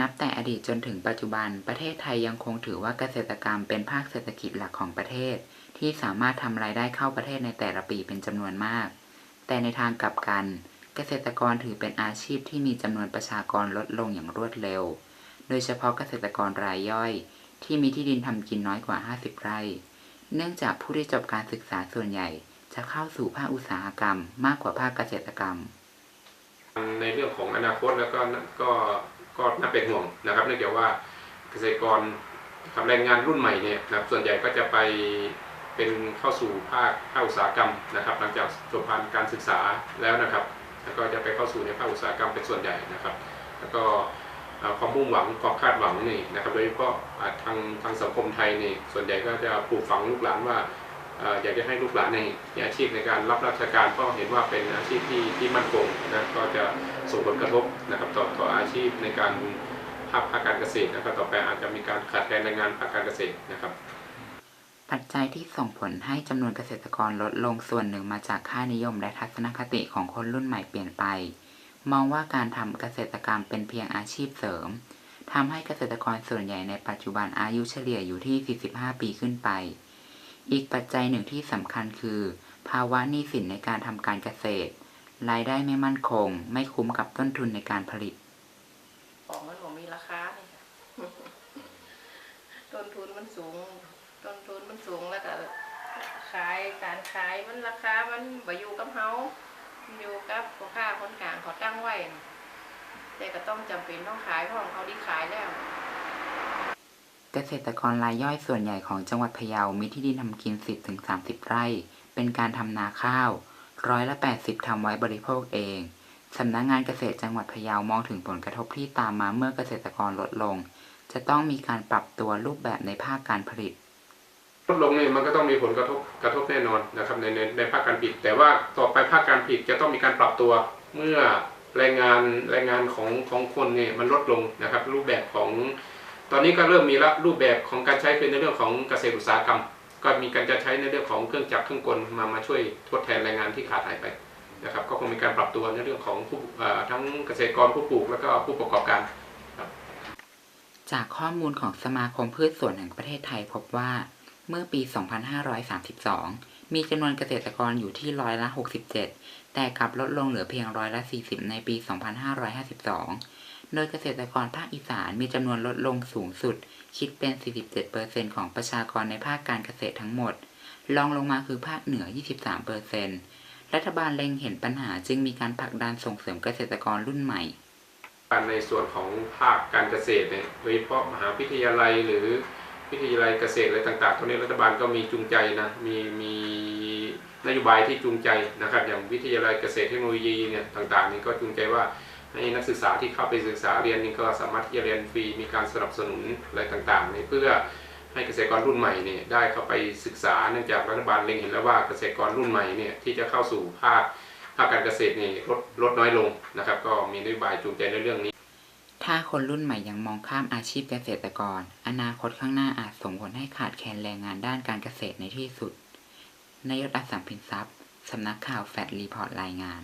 นับแต่อดีตจนถึงปัจจุบัน ประเทศไทยยังคงถือว่าเกษตรกรรมเป็นภาคเศรษฐกิจหลักของประเทศ ที่สามารถทำรายได้เข้าประเทศในแต่ละปีเป็นจำนวนมาก แต่ในทางกลับกัน เกษตรกรถือเป็นอาชีพที่มีจำนวนประชากรลดลงอย่างรวดเร็ว โดยเฉพาะเกษตรกรรายย่อย ที่มีที่ดินทำกินน้อยกว่า 50 ไร่ เนื่องจากผู้ที่จบการศึกษาส่วนใหญ่ จะเข้าสู่ภาคอุตสาหกรรม มากกว่าภาคเกษตรกรรม ในเรื่องของอนาคตแล้วก็ก็ ก็น่าเป็นห่วงนะครับเนื่องจากว่าเกษตรกรทำแรงงานรุ่นใหม่เนี่ยนะครับส่วนใหญ่ก็จะไปเป็นเข้าสู่ภาคภาคอุตสาหกรรมนะครับ หลังจากจบการการศึกษาแล้วนะครับแล้วก็จะไปเข้าสู่ในภาคอุตสาหกรรมเป็นส่วนใหญ่นะครับ แล้วก็ความมุ่งหวังความคาดหวังนี่นะครับโดยเฉพาะทางทางสังคมไทยนี่ส่วนใหญ่ก็จะปลูกฝังลูกหลานว่า อยากจะให้ลูกหลานในอาชีพในการรับราชการเพราะเห็นว่าเป็นอาชีพที่ที่มั่นคงนะก็จะส่งผลกระทบนะครับต่อต่ออาชีพในการภาคภาคการเกษตรนะครับต่อไปอาจจะมีการขาดแคลนแรงงานภาคการเกษตรนะครับ ปัจจัยที่ส่งผลให้จำนวนเกษตรกรลดลงส่วนหนึ่งมาจากค่านิยมและทัศนคติของคนรุ่นใหม่เปลี่ยนไป มองว่าการทำเกษตรกรรมเป็นเพียงอาชีพเสริมทำให้เกษตรกรส่วนใหญ่ในปัจจุบันอายุเฉลี่ยอยู่ที่ 45 ปีขึ้นไป อีกปัจจัยหนึ่งที่สำคัญคือ ภาวะหนี้สินในการทำการเกษตร รายได้ไม่มั่นคง ไม่คุ้มกับต้นทุนในการผลิต ของมันบ่มีราคาเลยค่ะต้นทุนมันสูง ต้นทุนมันสูงแล้วก็ขายการขายมันราคา มันบ่อยู่กับเฮาอยู่กับพ่อค้าคนกลางเขาตั้งไว้แต่ก็ต้องจำเป็นต้องขายเพราะของเขาดีขายแล้ว เกษตรกรรายย่อยส่วนใหญ่ของจังหวัดพะเยา มีที่ดินทำกิน 10-30 ไร่ เป็นการทำนาข้าว ร้อยละ 80 ทำไว้บริโภคเอง สำนักงานเกษตรจังหวัดพะเยามองถึงผลกระทบที่ตามมาเมื่อเกษตรกรลดลง จะต้องมีการปรับตัวรูปแบบในภาคการผลิตลดลงนี่มันก็ต้องมีผลกระทบกระทบแน่นอนนะครับในในในภาคการผลิต แต่ว่าต่อไปภาคการผลิตจะต้องมีการปรับตัวเมื่อแรงงานแรงงานของของคนเนี่ยมันลดลงนะครับรูปแบบของ ตอนนี้ก็เริ่มมีละรูปแบบของการใช้เป็นในเรื่องของเกษตรอุตสาหกรรม ก็มีการจะใช้ในเรื่องของเครื่องจักรเครื่องกลมามาช่วยทดแทนแรงงานที่ขาดหายไปนะครับก็คงมีการปรับตัวในเรื่องของผู้ทั้งเกษตรกรผู้ปลูก แล้วก็ผู้ประกอบการ จากข้อมูลของสมาคมพืชสวนแห่งประเทศไทยพบว่าเมื่อปี 2532 มีจำนวนเกษตรกรอยู่ที่ร้อยละ 67 แต่กลับลดลงเหลือเพียงร้อยละ 40 ในปี 2552 โดยเกษตรกรภาคอีสานมีจำนวนลดลงสูงสุด คิดเป็น 47%ของประชากรในภาคการเกษตรทั้งหมดรองลงมาคือภาคเหนือ 23%รัฐบาลเล็งเห็นปัญหาจึงมีการผลักดันส่งเสริมเกษตรกรรุ่นใหม่การในส่วนของภาคการเกษตรเนี่ยโดยเฉพาะมหาวิทยาลัยหรือวิทยาลัยเกษตรอะไรต่างๆตรงนี้รัฐบาลก็มีจูงใจนะ มีมีนโยบายที่จูงใจนะครับ อย่างวิทยาลัยเกษตรเทคโนโลยีเนี่ยต่างๆ นี่ก็จูงใจว่า ให้นักศึกษาที่เข้าไปศึกษาเรียนนี่ก็สามารถที่จะเรียนฟรีมีการสนับสนุนอะไรต่างๆนี่เพื่อให้เกษตรกรรุ่นใหม่เนี่ยได้เข้าไปศึกษาเนื่องจากรัฐบาลเล็งเห็นแล้วว่าเกษตรกรรุ่นใหม่เนี่ยที่จะเข้าสู่ภาคภาคการเกษตรนี่ลดลดน้อยลงนะครับ ก็มีนโยบายจูงใจในเรื่องนี้ ถ้าคนรุ่นใหม่ยังมองข้ามอาชีพเกษตรกร อนาคตข้างหน้าอาจส่งผลให้ขาดแคลนแรงงานด้านการเกษตรในที่สุดนายศอัสสัมพินทรัพย์สำนักข่าวแฟดรีพอร์ตรายงาน